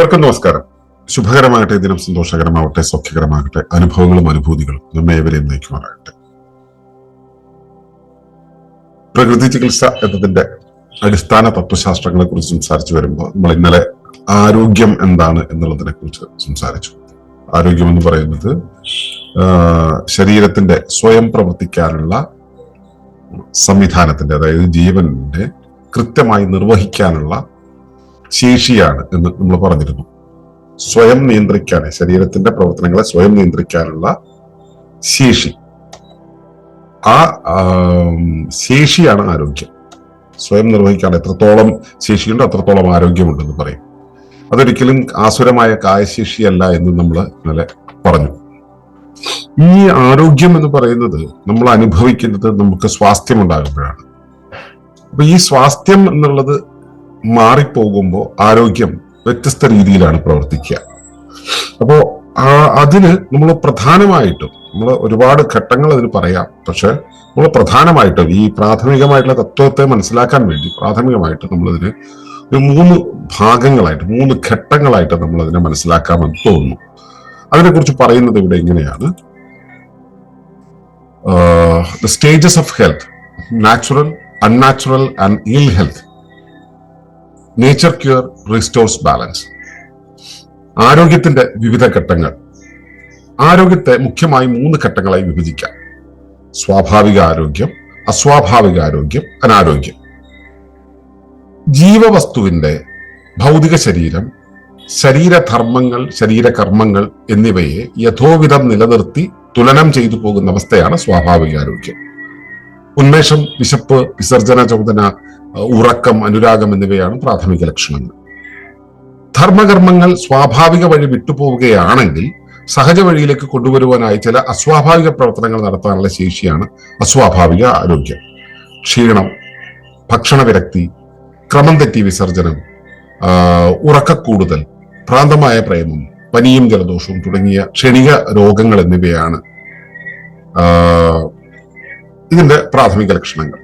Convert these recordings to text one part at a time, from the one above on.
ഏവർക്കും നമസ്കാരം. ശുഭകരമാകട്ടെ ദിനം സന്തോഷകരമാവട്ടെ സൗഖ്യകരമാകട്ടെ അനുഭവങ്ങളും അനുഭൂതികളും നമ്മെ ഏവരെയും നയിക്കുമാറാകട്ടെ. പ്രകൃതി ചികിത്സ എന്നതിന്റെ അടിസ്ഥാന തത്വശാസ്ത്രങ്ങളെ കുറിച്ച് സംസാരിച്ചു വരുമ്പോൾ നമ്മൾ ഇന്നലെ ആരോഗ്യം എന്താണ് എന്നുള്ളതിനെ കുറിച്ച് സംസാരിച്ചു. ആരോഗ്യം എന്ന് പറയുന്നത് ശരീരത്തിന്റെ സ്വയം പ്രവർത്തിക്കാനുള്ള സംവിധാനത്തിന്റെ അതായത് ജീവന്റെ കൃത്യമായി നിർവഹിക്കാനുള്ള ശേഷിയാണ് എന്ന് നമ്മൾ പറഞ്ഞിരുന്നു. സ്വയം നിയന്ത്രിക്കാൻ ശരീരത്തിന്റെ പ്രവർത്തനങ്ങളെ സ്വയം നിയന്ത്രിക്കാനുള്ള ശേഷി. ആ ശേഷിയാണ് ആരോഗ്യം. സ്വയം നിർവഹിക്കാൻ എത്രത്തോളം ശേഷിയുണ്ടോ അത്രത്തോളം ആരോഗ്യമുണ്ടെന്ന് പറയും. അതൊരിക്കലും ആസുരമായ കായശേഷിയല്ല എന്ന് നമ്മൾ ഇന്നലെ പറഞ്ഞു. ഈ ആരോഗ്യം എന്ന് പറയുന്നത് നമ്മൾ അനുഭവിക്കുന്നത് നമുക്ക് സ്വാസ്ഥ്യം ഉണ്ടാകുമ്പോഴാണ്. അപ്പൊ ഈ സ്വാസ്ഥ്യം എന്നുള്ളത് മാറിപ്പോകുമ്പോൾ ആരോഗ്യം വ്യത്യസ്ത രീതിയിലാണ് പ്രവർത്തിക്കുക. അപ്പോൾ അതിന് നമ്മൾ പ്രധാനമായിട്ടും നമ്മൾ ഒരുപാട് ഘട്ടങ്ങൾ അതിന് പറയാം. പക്ഷെ നമ്മൾ പ്രധാനമായിട്ടും ഈ പ്രാഥമികമായിട്ടുള്ള തത്വത്തെ മനസ്സിലാക്കാൻ വേണ്ടി പ്രാഥമികമായിട്ട് നമ്മളതിന് ഒരു മൂന്ന് ഭാഗങ്ങളായിട്ട് മൂന്ന് ഘട്ടങ്ങളായിട്ട് നമ്മൾ അതിനെ മനസ്സിലാക്കാമെന്ന് തോന്നുന്നു. അതിനെക്കുറിച്ച് പറയുന്നത് ഇവിടെ ഇങ്ങനെയാണ്. The stages of health natural unnatural and ill health nature cure restores balance. ആരോഗ്യത്തിന്റെ വിവിധ ഘട്ടങ്ങൾ. ആരോഗ്യത്തെ മുഖ്യമായി മൂന്ന് ഘട്ടങ്ങളായി വിഭജിക്കാം. സ്വാഭാവിക ആരോഗ്യം അസ്വാഭാവിക ആരോഗ്യം അനാരോഗ്യം. ജീവവസ്തുവിന്റെ ഭൗതിക ശരീരം ശരീരധർമ്മങ്ങൾ ശരീരകർമ്മങ്ങൾ എന്നിവയെ യഥോവിധം നിലനിർത്തി തുലനം ചെയ്തു പോകുന്ന അവസ്ഥയാണ് സ്വാഭാവിക ആരോഗ്യം. ഉന്മേഷം വിശപ്പ് വിസർജന ചോദന ഉറക്കം അനുരാഗം എന്നിവയാണ് പ്രാഥമിക ലക്ഷണങ്ങൾ. ധർമ്മകർമ്മങ്ങൾ സ്വാഭാവിക വഴി വിട്ടുപോവുകയാണെങ്കിൽ സഹജ വഴിയിലേക്ക് കൊണ്ടുവരുവാനായി ചില അസ്വാഭാവിക പ്രവർത്തനങ്ങൾ നടത്താനുള്ള ശേഷിയാണ് അസ്വാഭാവിക ആരോഗ്യം. ക്ഷീണം ഭക്ഷണ വിരക്തി ക്രമം തെറ്റി വിസർജനം ഉറക്കക്കൂടുതൽ പ്രാന്തമായ പ്രേമം പനിയും ജലദോഷവും തുടങ്ങിയ ക്ഷണിക രോഗങ്ങൾ എന്നിവയാണ് ഇതിന്റെ പ്രാഥമിക ലക്ഷണങ്ങൾ.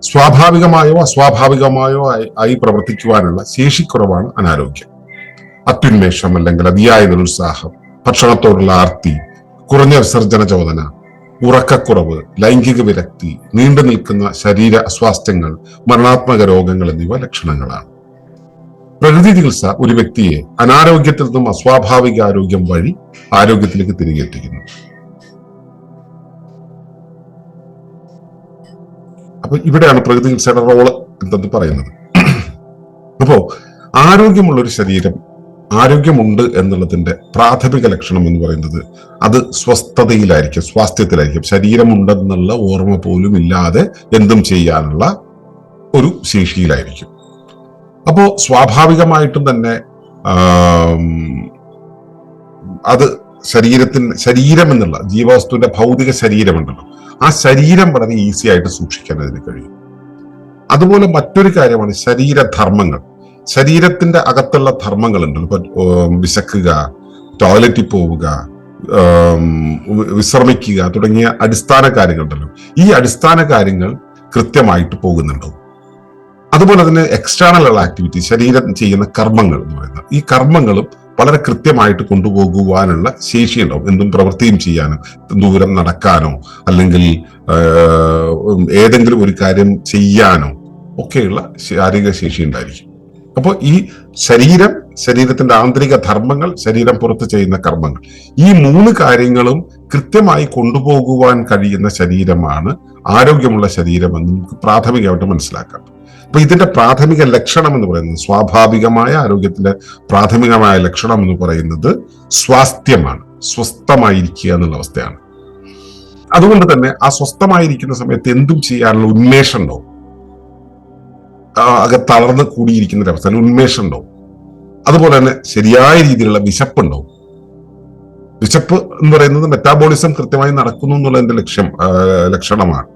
സ്വാഭാവികമായോ അസ്വാഭാവികമായോ ആയി പ്രവർത്തിക്കുവാനുള്ള ശേഷിക്കുറവാണ് അനാരോഗ്യം. അത്യുന്മേഷം അല്ലെങ്കിൽ അതിയായ നിരുത്സാഹം ഭക്ഷണത്തോടുള്ള ആർത്തി കുറഞ്ഞ വിസർജന ചോദന ഉറക്കക്കുറവ് ലൈംഗിക വിരക്തി നീണ്ടു നിൽക്കുന്ന ശരീര അസ്വാസ്ഥ്യങ്ങൾ മരണാത്മക രോഗങ്ങൾ എന്നിവ ലക്ഷണങ്ങളാണ്. പ്രകൃതി ചികിത്സ ഒരു വ്യക്തിയെ അനാരോഗ്യത്തിൽ നിന്നും അസ്വാഭാവിക ആരോഗ്യം വഴി ആരോഗ്യത്തിലേക്ക് തിരികെ എത്തിക്കുന്നു. അപ്പൊ ഇവിടെയാണ് പ്രകൃതി ചികിത്സയുടെ റോൾ എന്തെന്ന് പറയുന്നത്. അപ്പോ ആരോഗ്യമുള്ള ഒരു ശരീരം ആരോഗ്യമുണ്ട് എന്നുള്ളതിന്റെ പ്രാഥമിക ലക്ഷണം എന്ന് പറയുന്നത് അത് സ്വസ്ഥതയിലായിരിക്കും സ്വാസ്ഥ്യത്തിലായിരിക്കും. ശരീരമുണ്ടെന്നുള്ള ഓർമ്മ പോലും ഇല്ലാതെ എന്തും ചെയ്യാനുള്ള ഒരു ശേഷിയിലായിരിക്കും. അപ്പോ സ്വാഭാവികമായിട്ടും തന്നെ അത് ശരീരത്തിന് ശരീരം എന്നുള്ള ജീവവസ്തുവിന്റെ ഭൗതിക ശരീരമുണ്ടല്ലോ. ആ ശരീരം വളരെ ഈസി ആയിട്ട് സൂക്ഷിക്കാൻ അതിന് കഴിയും. അതുപോലെ മറ്റൊരു കാര്യമാണ് ശരീരധർമ്മങ്ങൾ. ശരീരത്തിന്റെ അകത്തുള്ള ധർമ്മങ്ങൾ ഉണ്ടല്ലോ ഇപ്പൊ വിശക്കുക ടോയ്ലറ്റിൽ പോവുക വിശ്രമിക്കുക തുടങ്ങിയ അടിസ്ഥാന കാര്യങ്ങളുണ്ടല്ലോ. ഈ അടിസ്ഥാന കാര്യങ്ങൾ കൃത്യമായിട്ട് പോകുന്നുണ്ടോ? അതുപോലെ തന്നെ എക്സ്റ്റേണൽ ആക്ടിവിറ്റി ശരീരം ചെയ്യുന്ന കർമ്മങ്ങൾ എന്ന് പറയുന്നത്. ഈ കർമ്മങ്ങളും വളരെ കൃത്യമായിട്ട് കൊണ്ടുപോകുവാനുള്ള ശേഷിയുണ്ടാവും. എന്തും പ്രവൃത്തിയും ചെയ്യാനും ദൂരം നടക്കാനോ അല്ലെങ്കിൽ ഏതെങ്കിലും ഒരു കാര്യം ചെയ്യാനോ ഒക്കെയുള്ള ശാരീരിക ശേഷി ഉണ്ടായിരിക്കും. അപ്പോൾ ഈ ശരീരം ശരീരത്തിന്റെ ആന്തരിക ധർമ്മങ്ങൾ ശരീരം പുറത്ത് ചെയ്യുന്ന കർമ്മങ്ങൾ ഈ മൂന്ന് കാര്യങ്ങളും കൃത്യമായി കൊണ്ടുപോകുവാൻ കഴിയുന്ന ശരീരമാണ് ആരോഗ്യമുള്ള ശരീരമെന്ന് നമുക്ക് പ്രാഥമികമായിട്ട് മനസ്സിലാക്കാം. അപ്പൊ ഇതിന്റെ പ്രാഥമിക ലക്ഷണം എന്ന് പറയുന്നത് സ്വാഭാവികമായ ആരോഗ്യത്തിന്റെ പ്രാഥമികമായ ലക്ഷണം എന്ന് പറയുന്നത് സ്വാസ്ഥ്യമാണ്. സ്വസ്ഥമായിരിക്കുക എന്നുള്ള അവസ്ഥയാണ്. അതുകൊണ്ട് തന്നെ ആ സ്വസ്ഥമായിരിക്കുന്ന സമയത്ത് എന്തും ചെയ്യാനുള്ള ഉന്മേഷം ഉണ്ടാവും. അകെ തളർന്ന് കൂടിയിരിക്കുന്ന ഒരു അവസ്ഥ ഉന്മേഷം ഉണ്ടാവും. അതുപോലെ തന്നെ ശരിയായ രീതിയിലുള്ള വിശപ്പുണ്ടാവും വിശപ്പ് എന്ന് പറയുന്നത് മെറ്റാബോളിസം കൃത്യമായി നടക്കുന്നു എന്നുള്ളതിന്റെ ലക്ഷ്യം ലക്ഷണമാണ്.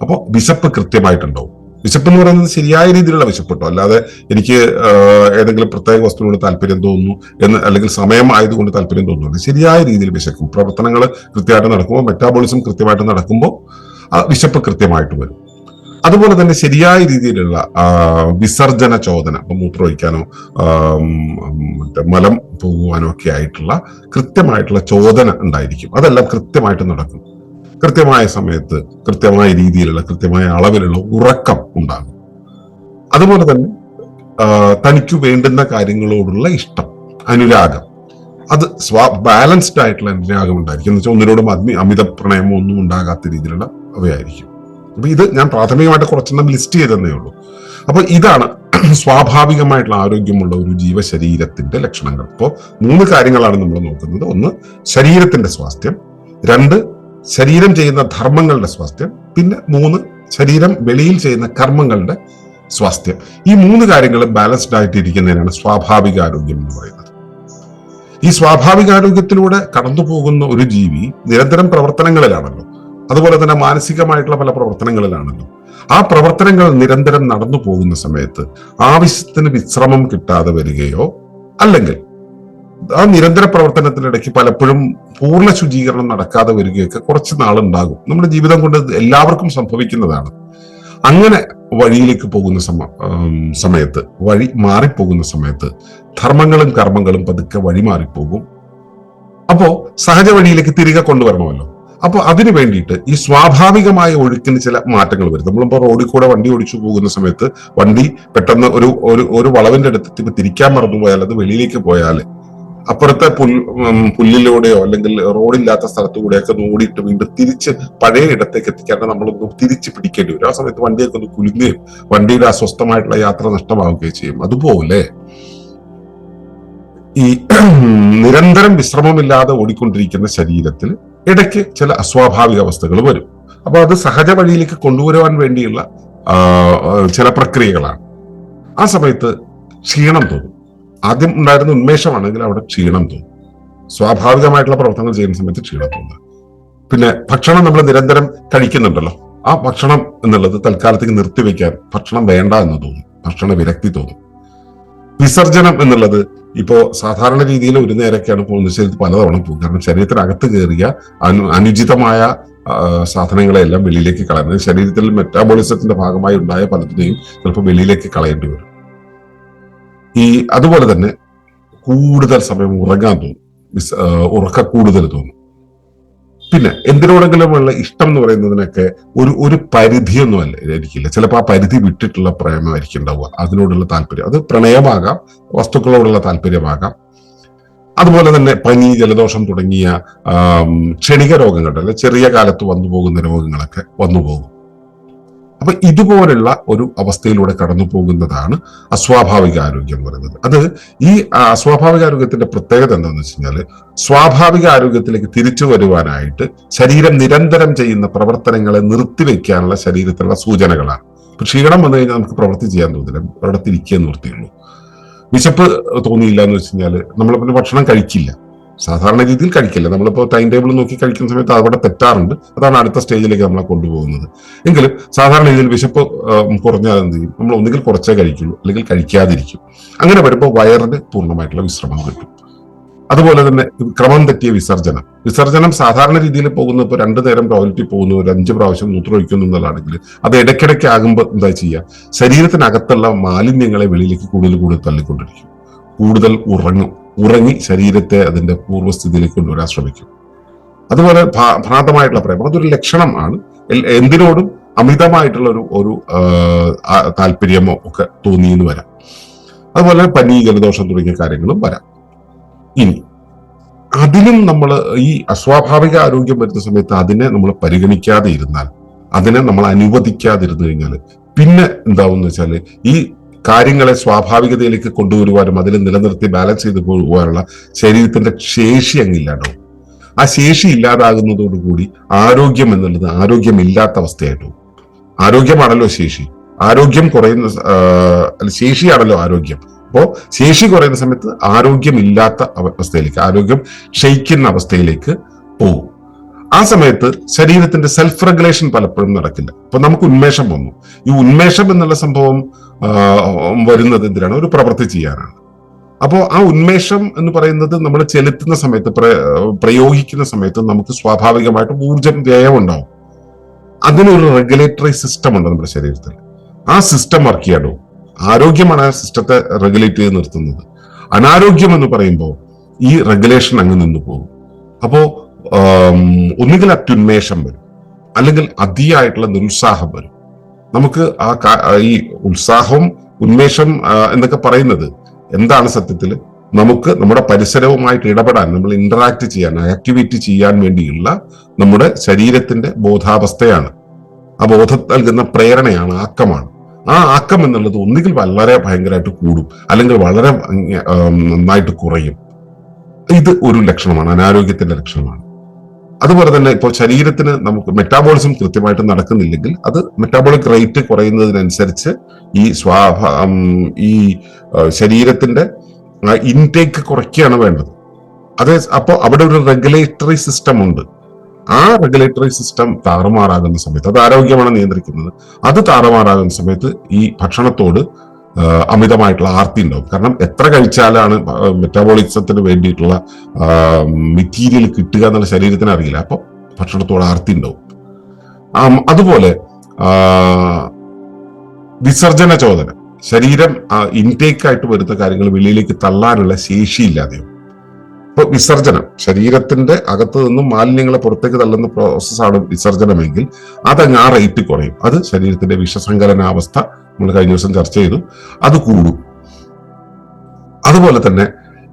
അപ്പോൾ വിശപ്പ് കൃത്യമായിട്ടുണ്ടാവും. വിശപ്പ് എന്ന് പറയുന്നത് ശരിയായ രീതിയിലുള്ള വിശപ്പ് അല്ലാതെ എനിക്ക് ഏതെങ്കിലും പ്രത്യേക വസ്തുവിനോട് താല്പര്യം തോന്നുന്നു എന്ന് അല്ലെങ്കിൽ സമയം ആയതുകൊണ്ട് താല്പര്യം തോന്നുന്നു. ശരിയായ രീതിയിൽ വിശക്കും. പ്രവർത്തനങ്ങൾ കൃത്യമായിട്ട് നടക്കുമ്പോൾ മെറ്റാബോളിസം കൃത്യമായിട്ട് നടക്കുമ്പോൾ വിശപ്പ് കൃത്യമായിട്ട് വരും. അതുപോലെ തന്നെ ശരിയായ രീതിയിലുള്ള വിസർജന ചോദന ഇപ്പം മൂത്രമൊഴിക്കാനോ മലം പോകുവാനോ ഒക്കെ ആയിട്ടുള്ള കൃത്യമായിട്ടുള്ള ചോദന ഉണ്ടായിരിക്കും. അതെല്ലാം കൃത്യമായിട്ട് നടക്കും. കൃത്യമായ സമയത്ത് കൃത്യമായ രീതിയിലുള്ള കൃത്യമായ അളവിലുള്ള ഉറക്കം ഉണ്ടാകും. അതുപോലെ തന്നെ തനിക്ക് വേണ്ടുന്ന കാര്യങ്ങളോടുള്ള ഇഷ്ടം അനുരാഗം. അത് സ്വാ ബാലൻസ്ഡ് ആയിട്ടുള്ള അനുരാഗം ഉണ്ടായിരിക്കും. എന്ന് വെച്ചാൽ ഒന്നിനോടും അഗ്നി അമിത പ്രണയമോ ഒന്നും ഉണ്ടാകാത്ത രീതിയിലുള്ള അവയായിരിക്കും. അപ്പൊ ഇത് ഞാൻ പ്രാഥമികമായിട്ട് കുറച്ചെണ്ണം ലിസ്റ്റ് ചെയ്തെന്നേ ഉള്ളൂ. അപ്പൊ ഇതാണ് സ്വാഭാവികമായിട്ടുള്ള ആരോഗ്യമുള്ള ഒരു ജീവശരീരത്തിന്റെ ലക്ഷണങ്ങൾ. ഇപ്പോൾ മൂന്ന് കാര്യങ്ങളാണ് നമ്മൾ നോക്കുന്നത്. ഒന്ന് ശരീരത്തിന്റെ സ്വാസ്ഥ്യം. രണ്ട് ശരീരം ചെയ്യുന്ന ധർമ്മങ്ങളുടെ സ്വാസ്ഥ്യം പിന്നെ മൂന്ന് ശരീരം വെളിയിൽ ചെയ്യുന്ന കർമ്മങ്ങളുടെ സ്വാസ്ഥ്യം. ഈ മൂന്ന് കാര്യങ്ങളും ബാലൻസ്ഡ് ആയിട്ട് ഇരിക്കുന്നതിനാണ് സ്വാഭാവിക ആരോഗ്യം എന്ന് പറയുന്നത്. ഈ സ്വാഭാവിക ആരോഗ്യത്തിലൂടെ കടന്നു പോകുന്ന ഒരു ജീവി നിരന്തരം പ്രവർത്തനങ്ങളിലാണല്ലോ. അതുപോലെ തന്നെ മാനസികമായിട്ടുള്ള പല പ്രവർത്തനങ്ങളിലാണല്ലോ. ആ പ്രവർത്തനങ്ങൾ നിരന്തരം നടന്നു പോകുന്ന സമയത്ത് ആവശ്യത്തിന് വിശ്രമം കിട്ടാതെ വരികയോ അല്ലെങ്കിൽ ആ നിരന്തര പ്രവർത്തനത്തിനിടയ്ക്ക് പലപ്പോഴും പൂർണ ശുചീകരണം നടക്കാതെ വരികയൊക്കെ കുറച്ച് നാളുണ്ടാകും. നമ്മുടെ ജീവിതം കൊണ്ട് എല്ലാവർക്കും സംഭവിക്കുന്നതാണ്. അങ്ങനെ വഴിയിലേക്ക് പോകുന്ന സമ സമയത്ത് വഴി മാറിപ്പോകുന്ന സമയത്ത് ധർമ്മങ്ങളും കർമ്മങ്ങളും പതുക്കെ വഴി മാറിപ്പോകും. അപ്പോ സഹജ വഴിയിലേക്ക് തിരികെ കൊണ്ടുവരണമല്ലോ. അപ്പൊ അതിനു വേണ്ടിയിട്ട് ഈ സ്വാഭാവികമായ ഒഴുക്കിന് ചില മാറ്റങ്ങൾ വരും. നമ്മളിപ്പോ റോഡിൽ കൂടെ വണ്ടി ഓടിച്ചു പോകുന്ന സമയത്ത് വണ്ടി പെട്ടെന്ന് ഒരു ഒരു വളവിന്റെ അടുത്ത് തിരിക്കാൻ മറന്നു പോയാൽ അത് വെളിയിലേക്ക് പോയാൽ അപ്പുറത്തെ പുൽ പുല്ലിലൂടെയോ അല്ലെങ്കിൽ റോഡില്ലാത്ത സ്ഥലത്തുകൂടെ ഒക്കെ ഒന്ന് ഓടിയിട്ട് വീണ്ടും തിരിച്ച് പഴയ ഇടത്തേക്ക് എത്തിക്കാണ്ട് നമ്മളൊന്ന് തിരിച്ച് പിടിക്കേണ്ടി വരും. ആ സമയത്ത് വണ്ടിയൊക്കെ ഒന്ന് കുലുങ്ങുകയും വണ്ടിയുടെ അസ്വസ്ഥമായിട്ടുള്ള യാത്ര നഷ്ടമാവുകയും ചെയ്യും. അതുപോലെ ഈ നിരന്തരം വിശ്രമമില്ലാതെ ഓടിക്കൊണ്ടിരിക്കുന്ന ശരീരത്തിൽ ഇടയ്ക്ക് ചില അസ്വാഭാവിക അവസ്ഥകൾ വരും. അപ്പൊ അത് സഹജ വഴിയിലേക്ക് കൊണ്ടുവരുവാൻ വേണ്ടിയുള്ള ചില പ്രക്രിയകളാണ്. ആ സമയത്ത് ക്ഷീണം തോന്നും. ആദ്യം ഉണ്ടായിരുന്ന ഉന്മേഷമാണെങ്കിൽ അവിടെ ക്ഷീണം തോന്നും. സ്വാഭാവികമായിട്ടുള്ള പ്രവർത്തനങ്ങൾ ചെയ്യുന്ന സമയത്ത് ക്ഷീണം തോന്നുക. പിന്നെ ഭക്ഷണം നമ്മൾ നിരന്തരം കഴിക്കുന്നുണ്ടല്ലോ. ആ ഭക്ഷണം എന്നുള്ളത് തൽക്കാലത്തേക്ക് നിർത്തിവെക്കാൻ ഭക്ഷണം വേണ്ട എന്ന് തോന്നും. ഭക്ഷണ വിരക്തി തോന്നും. വിസർജനം എന്നുള്ളത് ഇപ്പോ സാധാരണ രീതിയിൽ ഒരു നേരൊക്കെയാണ് പോകുന്നത് ശരീരത്തിൽ പലതവണ പോകും കാരണം ശരീരത്തിനകത്ത് കയറിയ അനു അനുചിതമായ സാധനങ്ങളെല്ലാം വെളിയിലേക്ക് കളയുന്നത് ശരീരത്തിൽ മെറ്റാബോളിസത്തിന്റെ ഭാഗമായി ഉണ്ടായ പലതിനെയും ചിലപ്പോൾ വെളിയിലേക്ക് കളയേണ്ടി വരും. ഈ അതുപോലെ തന്നെ കൂടുതൽ സമയം ഉറങ്ങാൻ തോന്നും. ഉറക്ക കൂടുതൽ തോന്നും. പിന്നെ എന്തിനോടെങ്കിലുമുള്ള ഇഷ്ടം എന്ന് പറയുന്നതിനൊക്കെ ഒരു ഒരു പരിധിയൊന്നും അല്ല ആയിരിക്കില്ല ചിലപ്പോൾ ആ പരിധി വിട്ടിട്ടുള്ള പ്രേമമായിരിക്കും ഉണ്ടാവുക. അതിനോടുള്ള താല്പര്യം. അത് പ്രണയമാകാം വസ്തുക്കളോടുള്ള താല്പര്യമാകാം. അതുപോലെ തന്നെ പനി ജലദോഷം തുടങ്ങിയ ക്ഷണിക രോഗങ്ങളുടെ അല്ലെ ചെറിയ കാലത്ത് വന്നു പോകുന്ന രോഗങ്ങളൊക്കെ വന്നു പോകും. അപ്പൊ ഇതുപോലുള്ള ഒരു അവസ്ഥയിലൂടെ കടന്നു പോകുന്നതാണ് അസ്വാഭാവിക ആരോഗ്യം എന്ന് പറയുന്നത്. അത് ഈ അസ്വാഭാവിക ആരോഗ്യത്തിന്റെ പ്രത്യേകത എന്താണെന്ന് വെച്ച് കഴിഞ്ഞാൽ സ്വാഭാവിക ആരോഗ്യത്തിലേക്ക് തിരിച്ചു വരുവാനായിട്ട് ശരീരം നിരന്തരം ചെയ്യുന്ന പ്രവർത്തനങ്ങളെ നിർത്തിവെക്കാനുള്ള ശരീരത്തിലുള്ള സൂചനകളാണ്. ഇപ്പൊ ക്ഷീണം വന്നു കഴിഞ്ഞാൽ നമുക്ക് പ്രവൃത്തി ചെയ്യാൻ തോന്നില്ല അവിടെ തിരിക്കുക നിർത്തിയുള്ളൂ വിശപ്പ് തോന്നിയില്ല എന്ന് വെച്ച് കഴിഞ്ഞാൽ നമ്മൾ പിന്നെ ഭക്ഷണം കഴിക്കില്ല. സാധാരണ രീതിയിൽ കഴിക്കില്ല. നമ്മളിപ്പോൾ ടൈം ടേബിൾ നോക്കി കഴിക്കുന്ന സമയത്ത് അവിടെ തെറ്റാറുണ്ട്. അതാണ് അടുത്ത സ്റ്റേജിലേക്ക് നമ്മളെ കൊണ്ടുപോകുന്നത്. എങ്കിലും സാധാരണ രീതിയിൽ വിശപ്പ് കുറഞ്ഞാൽ എന്ത് ചെയ്യും? നമ്മൾ ഒന്നുകിൽ കുറച്ചേ കഴിക്കുള്ളൂ അല്ലെങ്കിൽ കഴിക്കാതിരിക്കും. അങ്ങനെ വരുമ്പോൾ വയറിന് പൂർണമായിട്ടുള്ള വിശ്രമം കിട്ടും. അതുപോലെ തന്നെ ക്രമം തെറ്റിയ വിസർജനം വിസർജനം സാധാരണ രീതിയിൽ പോകുന്ന ഇപ്പോൾ രണ്ടു നേരം ടോയ്ലറ്റിൽ പോകുന്നു ഒരു അഞ്ച് പ്രാവശ്യം മൂത്രമൊഴിക്കുന്നു എന്നുള്ളതാണെങ്കിൽ അത് ഇടയ്ക്കിടയ്ക്ക് ആകുമ്പോൾ എന്താ ചെയ്യുക? ശരീരത്തിനകത്തുള്ള മാലിന്യങ്ങളെ വെളിയിലേക്ക് കൂടുതൽ കൂടുതൽ തള്ളിക്കൊണ്ടിരിക്കും. കൂടുതൽ ഉറങ്ങും. ഉറങ്ങി ശരീരത്തെ അതിന്റെ പൂർവസ്ഥിതിയിലേക്ക് കൊണ്ടുവരാൻ ശ്രമിക്കും. അതുപോലെ ഭ്രാ- ഭ്രാന്തമായിട്ടുള്ള പ്രേമം. അതൊരു ലക്ഷണമാണ് ആണ്. എന്തിനോടും അമിതമായിട്ടുള്ള ഒരു ഒരു താല്പര്യമോ ഒക്കെ തോന്നിയെന്ന് വരാം. അതുപോലെ പനി ജലദോഷം തുടങ്ങിയ കാര്യങ്ങളും വരാം. ഇനി അതിനും നമ്മൾ ഈ അസ്വാഭാവിക ആരോഗ്യം വരുന്ന സമയത്ത് അതിനെ നമ്മൾ പരിഗണിക്കാതെ ഇരുന്നാൽ അതിനെ നമ്മൾ അനുവദിക്കാതിരുന്നു കഴിഞ്ഞാൽ പിന്നെ എന്താവുന്ന വെച്ചാൽ ഈ കാര്യങ്ങളെ സ്വാഭാവികതയിലേക്ക് കൊണ്ടുവരുവാനും അതിൽ നിലനിർത്തി ബാലൻസ് ചെയ്ത് പോകാനുള്ള ശരീരത്തിന്റെ ശേഷി അങ്ങില്ലാണ്ടാവും ആ ശേഷി ഇല്ലാതാകുന്നതോടുകൂടി ആരോഗ്യം എന്നുള്ളത് ആരോഗ്യമില്ലാത്ത അവസ്ഥയായിട്ടു? ആരോഗ്യമാണല്ലോ ശേഷി. ആരോഗ്യം കുറയുന്ന ശേഷിയാണല്ലോ ആരോഗ്യം. അപ്പോ ശേഷി കുറയുന്ന സമയത്ത് ആരോഗ്യമില്ലാത്ത അവസ്ഥയിലേക്ക് ആരോഗ്യം ക്ഷയിക്കുന്ന അവസ്ഥയിലേക്ക് പോകും. ആ സമയത്ത് ശരീരത്തിന്റെ സെൽഫ് റെഗുലേഷൻ പലപ്പോഴും നടക്കില്ല. അപ്പൊ നമുക്ക് ഉന്മേഷം വന്നു. ഈ ഉന്മേഷം എന്നുള്ള സംഭവം വരുന്നത് എന്തിനാണ് ഒരു പ്രവൃത്തി ചെയ്യാനാണ്. അപ്പോൾ ആ ഉന്മേഷം എന്ന് പറയുന്നത് നമ്മൾ ചെലുത്തുന്ന സമയത്ത് പ്ര- പ്രയോഗിക്കുന്ന സമയത്ത് നമുക്ക് സ്വാഭാവികമായിട്ടും ഊർജം വ്യയം ഉണ്ടാവും. അതിനൊരു റെഗുലേറ്ററി സിസ്റ്റം ഉണ്ട് നമ്മുടെ ശരീരത്തിൽ. ആ സിസ്റ്റം വർക്ക് ചെയ്യാണ്ടോ ആരോഗ്യമാണ് ആ സിസ്റ്റത്തെ റെഗുലേറ്റ് ചെയ്ത് നിർത്തുന്നത്. അനാരോഗ്യം എന്ന് പറയുമ്പോൾ ഈ റെഗുലേഷൻ അങ്ങ് നിന്ന് പോകും. അപ്പോൾ ഒന്നുകിൽ അത്യുന്മേഷം വരും. അല്ലെങ്കിൽ അതിയായിട്ടുള്ള നിരുത്സാഹം വരും. നമുക്ക് ആ ഈ ഉത്സാഹവും ഉന്മേഷം എന്നൊക്കെ പറയുന്നത് എന്താണ് സത്യത്തിൽ? നമുക്ക് നമ്മുടെ പരിസരവുമായിട്ട് ഇടപെടാൻ നമ്മൾ ഇന്ററാക്ട് ചെയ്യാൻ ആക്ടിവിറ്റി ചെയ്യാൻ വേണ്ടിയുള്ള നമ്മുടെ ശരീരത്തിന്റെ ബോധാവസ്ഥയാണ്. ആ ബോധം നൽകുന്ന പ്രേരണയാണ് ആക്കമാണ്. ആ ആക്കം എന്നുള്ളത് ഒന്നുകിൽ വളരെ ഭയങ്കരമായിട്ട് കൂടും അല്ലെങ്കിൽ വളരെ നന്നായിട്ട് കുറയും. ഇത് ഒരു ലക്ഷണമാണ് അനാരോഗ്യത്തിന്റെ ലക്ഷണമാണ്. അതുപോലെ തന്നെ ഇപ്പോൾ ശരീരത്തിന് നമുക്ക് മെറ്റാബോളിസം കൃത്യമായിട്ട് നടക്കുന്നില്ലെങ്കിൽ അത് മെറ്റാബോളിക് റേറ്റ് കുറയുന്നതിനനുസരിച്ച് ഈ സ്വാഭ ഈ ശരീരത്തിന്റെ ഇൻടേക്ക് കുറയ്ക്കുകയാണ് വേണ്ടത്. അത് അപ്പോൾ അവിടെ ഒരു റെഗുലേറ്ററി സിസ്റ്റം ഉണ്ട്. ആ റെഗുലേറ്ററി സിസ്റ്റം താറുമാറാകുന്ന സമയത്ത് അത് ആരോഗ്യമാണ് നിയന്ത്രിക്കുന്നത്. അത് താറുമാറാകുന്ന സമയത്ത് ഈ ഭക്ഷണത്തോട് അമിതമായിട്ടുള്ള ആർത്തി ഉണ്ടാവും. കാരണം എത്ര കഴിച്ചാലാണ് മെറ്റാബോളിസത്തിന് വേണ്ടിയിട്ടുള്ള മെറ്റീരിയൽ കിട്ടുക എന്നുള്ള ശരീരത്തിന് അറിയില്ല. അപ്പൊ ഭക്ഷണത്തോട് ആർത്തി ഉണ്ടാവും. അതുപോലെ വിസർജന ചോദന. ശരീരം ഇൻടേക്ക് ആയിട്ട് വരുന്ന കാര്യങ്ങൾ വെളിയിലേക്ക് തള്ളാനുള്ള ശേഷിയില്ലാതെയും ഇപ്പൊ വിസർജനം. ശരീരത്തിന്റെ അകത്തു നിന്നും മാലിന്യങ്ങളെ പുറത്തേക്ക് തള്ളുന്ന പ്രോസസ്സാണ് വിസർജനമെങ്കിൽ അതങ്ങ് ആ റേറ്റ് കുറയും. അത് ശരീരത്തിന്റെ വിഷസങ്കലനാവസ്ഥ നമ്മൾ കഴിഞ്ഞ ദിവസം ചർച്ച ചെയ്തു. അത് കൂടും. അതുപോലെ തന്നെ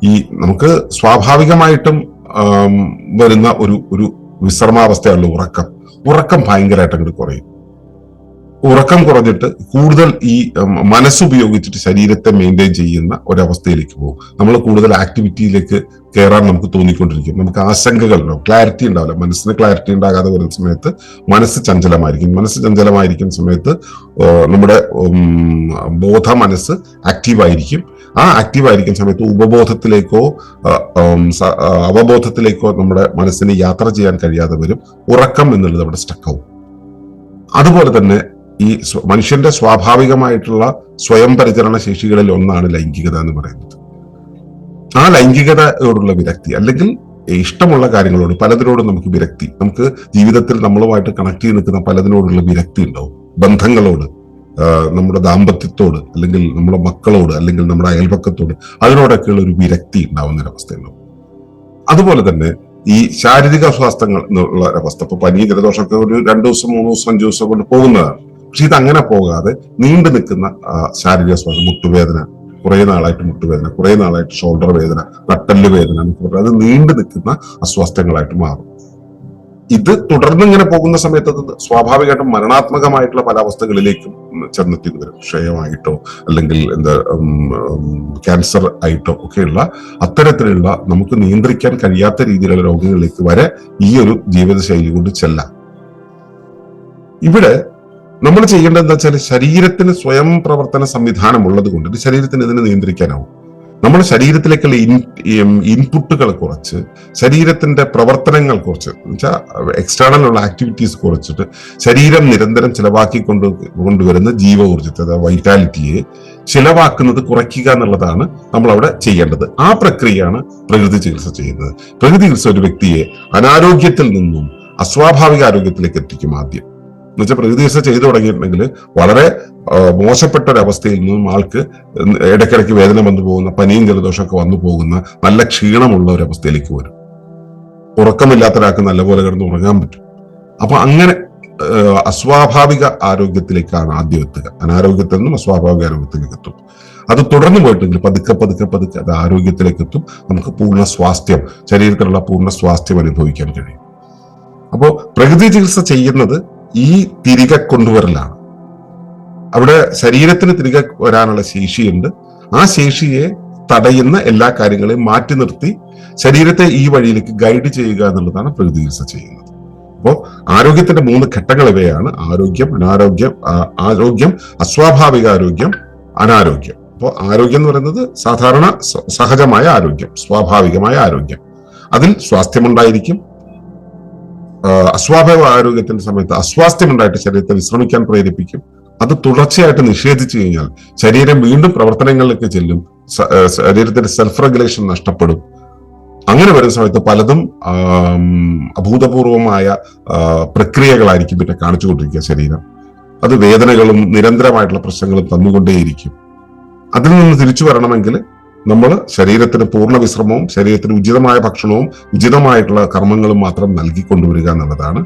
ഈ നമുക്ക് സ്വാഭാവികമായിട്ടും വരുന്ന ഒരു ഒരു വിശ്രമാവസ്ഥയുള്ള ഉറക്കം. ഉറക്കം ഭയങ്കരമായിട്ട് അങ്ങോട്ട് കുറയും. ഉറക്കം കുറഞ്ഞിട്ട് കൂടുതൽ ഈ മനസ്സുപയോഗിച്ചിട്ട് ശരീരത്തെ മെയിന്റെയിൻ ചെയ്യുന്ന ഒരവസ്ഥയിലേക്ക് പോകും. നമ്മൾ കൂടുതൽ ആക്ടിവിറ്റിയിലേക്ക് കയറാൻ നമുക്ക് തോന്നിക്കൊണ്ടിരിക്കും. നമുക്ക് ആശങ്കകൾ ഉണ്ടാവും. ക്ലാരിറ്റി ഉണ്ടാവില്ല. മനസ്സിന് ക്ലാരിറ്റി ഉണ്ടാകാതെ വരുന്ന സമയത്ത് മനസ്സ് ചഞ്ചലമായിരിക്കും. മനസ്സ് ചഞ്ചലമായിരിക്കുന്ന സമയത്ത് നമ്മുടെ ബോധ മനസ്സ് ആക്റ്റീവായിരിക്കും ആ ആക്റ്റീവ് ആയിരിക്കുന്ന സമയത്ത് ഉപബോധത്തിലേക്കോ അവബോധത്തിലേക്കോ നമ്മുടെ മനസ്സിന് യാത്ര ചെയ്യാൻ കഴിയാതെ വരും. ഉറക്കം എന്നുള്ളത് അവിടെ സ്റ്റക്കാവും അതുപോലെ തന്നെ ഈ മനുഷ്യന്റെ സ്വാഭാവികമായിട്ടുള്ള സ്വയം പരിചരണ ശേഷികളിൽ ഒന്നാണ് ലൈംഗികത എന്ന് പറയുന്നത്. ആ ലൈംഗികതയോടുള്ള വിരക്തി അല്ലെങ്കിൽ ഇഷ്ടമുള്ള കാര്യങ്ങളോട് പലതിനോടും നമുക്ക് വിരക്തി. നമുക്ക് ജീവിതത്തിൽ നമ്മളുമായിട്ട് കണക്ട് ചെയ്ത് നിൽക്കുന്ന പലതിനോടുള്ള വിരക്തി ഉണ്ടാവും. ബന്ധങ്ങളോട് നമ്മുടെ ദാമ്പത്യത്തോട് അല്ലെങ്കിൽ നമ്മുടെ മക്കളോട് അല്ലെങ്കിൽ നമ്മുടെ അയൽപക്കത്തോട് അതിനോടൊക്കെയുള്ള ഒരു വിരക്തി ഉണ്ടാവുന്ന ഒരവസ്ഥയുണ്ടാവും അതുപോലെ തന്നെ ഈ ശാരീരിക സ്വാസ്ഥ്യങ്ങൾ എന്നുള്ള അവസ്ഥ. ഇപ്പൊ പനി ജലദോഷമൊക്കെ ഒരു രണ്ടു ദിവസം മൂന്ന് ദിവസം അഞ്ചു ദിവസം കൊണ്ട് പോകുന്നതാണ്. പക്ഷെ ഇത് അങ്ങനെ പോകാതെ നീണ്ടു നിൽക്കുന്ന ശാരീരിക സ്വാസം മുട്ടുവേദന കുറെ നാളായിട്ട് മുട്ടുവേദന കുറെ നാളായിട്ട് ഷോൾഡർ വേദന നട്ടൽ വേദന എന്നൊക്കെ പറഞ്ഞാൽ അത് നീണ്ടു നിൽക്കുന്ന അസ്വാസ്ഥ്യങ്ങളായിട്ട് മാറും. ഇത് തുടർന്ന് ഇങ്ങനെ പോകുന്ന സമയത്ത് സ്വാഭാവികമായിട്ടും മരണാത്മകമായിട്ടുള്ള പല അവസ്ഥകളിലേക്കും ചെന്നെത്തി വരും. ക്ഷയമായിട്ടോ അല്ലെങ്കിൽ എന്താ ക്യാൻസർ ആയിട്ടോ ഒക്കെയുള്ള അത്തരത്തിലുള്ള നമുക്ക് നിയന്ത്രിക്കാൻ കഴിയാത്ത രീതിയിലുള്ള രോഗങ്ങളിലേക്ക് വരെ ഈ ഒരു ജീവിതശൈലി കൊണ്ട് ചെല്ലാം. ഇവിടെ നമ്മൾ ചെയ്യേണ്ടത് എന്താ വെച്ചാൽ ശരീരത്തിന് സ്വയം പ്രവർത്തന സംവിധാനം ഉള്ളത് കൊണ്ട് ശരീരത്തിന് ഇതിനെ നിയന്ത്രിക്കാനാവും. നമ്മൾ ശരീരത്തിലേക്കുള്ള ഇൻ ഇൻപുട്ടുകൾ കുറച്ച് ശരീരത്തിന്റെ പ്രവർത്തനങ്ങൾ കുറച്ച് വെച്ചാൽ എക്സ്റ്റേണൽ ഉള്ള ആക്ടിവിറ്റീസ് കുറച്ചിട്ട് ശരീരം നിരന്തരം ചിലവാക്കി കൊണ്ട് കൊണ്ടുവരുന്ന ജീവ ഊർജത്തെ അതായത് വൈറ്റാലിറ്റിയെ ചിലവാക്കുന്നത് കുറയ്ക്കുക എന്നുള്ളതാണ് നമ്മൾ അവിടെ ചെയ്യേണ്ടത്. ആ പ്രക്രിയയാണ് പ്രകൃതി ചികിത്സ ചെയ്യുന്നത്. പ്രകൃതി ചികിത്സ ഒരു വ്യക്തിയെ അനാരോഗ്യത്തിൽ നിന്നും അസ്വാഭാവിക ആരോഗ്യത്തിലേക്ക് എത്തിക്കും ആദ്യം. എന്നുവെച്ചാൽ പ്രകൃതി ചികിത്സ ചെയ്തു തുടങ്ങിയിട്ടുണ്ടെങ്കിൽ വളരെ മോശപ്പെട്ട ഒരവസ്ഥയിൽ നിന്നും ആൾക്ക് ഇടയ്ക്കിടയ്ക്ക് വേദന വന്നു പോകുന്ന പനിയും ജലദോഷമൊക്കെ വന്നു പോകുന്ന നല്ല ക്ഷീണമുള്ള ഒരു അവസ്ഥയിലേക്ക് വരും. ഉറക്കമില്ലാത്ത ഒരാൾക്ക് നല്ലപോലെ കിടന്ന് ഉറങ്ങാൻ പറ്റും. അപ്പൊ അങ്ങനെ അസ്വാഭാവിക ആരോഗ്യത്തിലേക്കാണ് ആദ്യം എത്തുക. അനാരോഗ്യത്തിൽ നിന്നും അസ്വാഭാവിക ആരോഗ്യത്തിലേക്ക് എത്തും. അത് തുടർന്ന് പോയിട്ടുണ്ടെങ്കിൽ പതുക്കെ പതുക്കെ പതുക്കെ അത് ആരോഗ്യത്തിലേക്ക് എത്തും. നമുക്ക് പൂർണ സ്വാസ്ഥ്യം ശരീരത്തിലുള്ള പൂർണ സ്വാസ്ഥ്യം അനുഭവിക്കാൻ കഴിയും. അപ്പോൾ പ്രകൃതി ചികിത്സ ചെയ്യുന്നത് ഈ തിരികെ കൊണ്ടുവരലാണ്. അവിടെ ശരീരത്തിന് തിരികെ വരാനുള്ള ശേഷിയുണ്ട്. ആ ശേഷിയെ തടയുന്ന എല്ലാ കാര്യങ്ങളെയും മാറ്റി നിർത്തി ശരീരത്തെ ഈ വഴിയിലേക്ക് ഗൈഡ് ചെയ്യുക എന്നുള്ളതാണ് പ്രകൃതി ചികിത്സ ചെയ്യുന്നത്. അപ്പോൾ ആരോഗ്യത്തിന്റെ മൂന്ന് ഘട്ടങ്ങൾ ഇവയാണ്. ആരോഗ്യം അനാരോഗ്യം ആരോഗ്യം അസ്വാഭാവിക ആരോഗ്യം അനാരോഗ്യം. അപ്പോൾ ആരോഗ്യം എന്ന് പറയുന്നത് സാധാരണ സഹജമായ ആരോഗ്യം സ്വാഭാവികമായ ആരോഗ്യം. അതിൽ സ്വാസ്ഥ്യമുണ്ടായിരിക്കും അസ്വാഭാവിക ആരോഗ്യത്തിന്റെ സമയത്ത് അസ്വാസ്ഥ്യം ഉണ്ടായിട്ട് ശരീരത്തെ വിശ്രമിക്കാൻ പ്രേരിപ്പിക്കും. അത് തുടർച്ചയായിട്ട് നിഷേധിച്ചു കഴിഞ്ഞാൽ ശരീരം വീണ്ടും പ്രവർത്തനങ്ങളിലേക്ക് ചെല്ലും. ശരീരത്തിന്റെ സെൽഫ് റെഗുലേഷൻ നഷ്ടപ്പെടും. അങ്ങനെ വരുന്ന സമയത്ത് പലതും അഭൂതപൂർവമായ പ്രക്രിയകളായിരിക്കും പിന്നെ കാണിച്ചുകൊണ്ടിരിക്കുക ശരീരം. അത് വേദനകളും നിരന്തരമായിട്ടുള്ള പ്രശ്നങ്ങളും തന്നുകൊണ്ടേയിരിക്കും. അതിൽ നിന്ന് തിരിച്ചു വരണമെങ്കിൽ നമ്മൾ ശരീരത്തിന് പൂർണ വിശ്രമവും ശരീരത്തിന് ഉചിതമായ ഭക്ഷണവും ഉചിതമായിട്ടുള്ള കർമ്മങ്ങളും മാത്രം നൽകിക്കൊണ്ടുവരിക എന്നുള്ളതാണ്.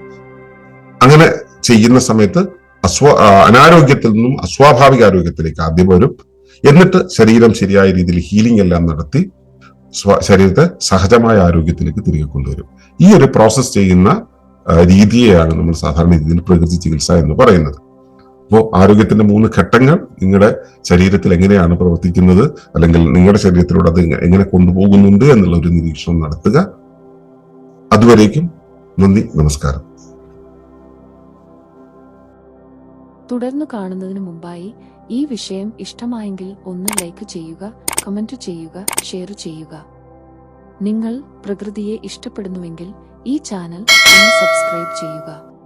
അങ്ങനെ ചെയ്യുന്ന സമയത്ത് അസ്വ അനാരോഗ്യത്തിൽ നിന്നും അസ്വാഭാവിക ആരോഗ്യത്തിലേക്ക് ആദ്യം വരും. എന്നിട്ട് ശരീരം ശരിയായ രീതിയിൽ ഹീലിംഗ് എല്ലാം നടത്തി ശരീരത്തെ സഹജമായ ആരോഗ്യത്തിലേക്ക് തിരികെ കൊണ്ടുവരും. ഈ ഒരു പ്രോസസ്സ് ചെയ്യുന്ന രീതിയെയാണ് നമ്മൾ സാധാരണ രീതിയിൽ പ്രകൃതി ചികിത്സ എന്ന് പറയുന്നത്. അപ്പോൾ ആരോഗ്യത്തിന്റെ മൂന്ന് ഘട്ടങ്ങൾ നിങ്ങളുടെ ശരീരത്തിൽ എങ്ങനെയാണ് പ്രവർത്തിക്കുന്നത്? അല്ലെങ്കിൽ നിങ്ങളുടെ ശരീരത്തിലൂടെ അത് എങ്ങനെ കൊണ്ടുപോകുന്നുണ്ട് എന്നുള്ള ഒരു നിരീക്ഷണം നടത്തുക. അതുവരേക്കും നന്ദി നമസ്കാരം. തുടർന്ന് കാണുന്നതിന് മുമ്പായി ഈ വിഷയം ഇഷ്ടമായെങ്കിൽ ഒന്ന് ലൈക്ക് ചെയ്യുക കമന്റ് ചെയ്യുക ഷെയർ ചെയ്യുക. നിങ്ങൾ പ്രകൃതിയെ ഇഷ്ടപ്പെടുന്നുവെങ്കിൽ ഈ ചാനൽ ഒന്ന് സബ്സ്ക്രൈബ് ചെയ്യുക.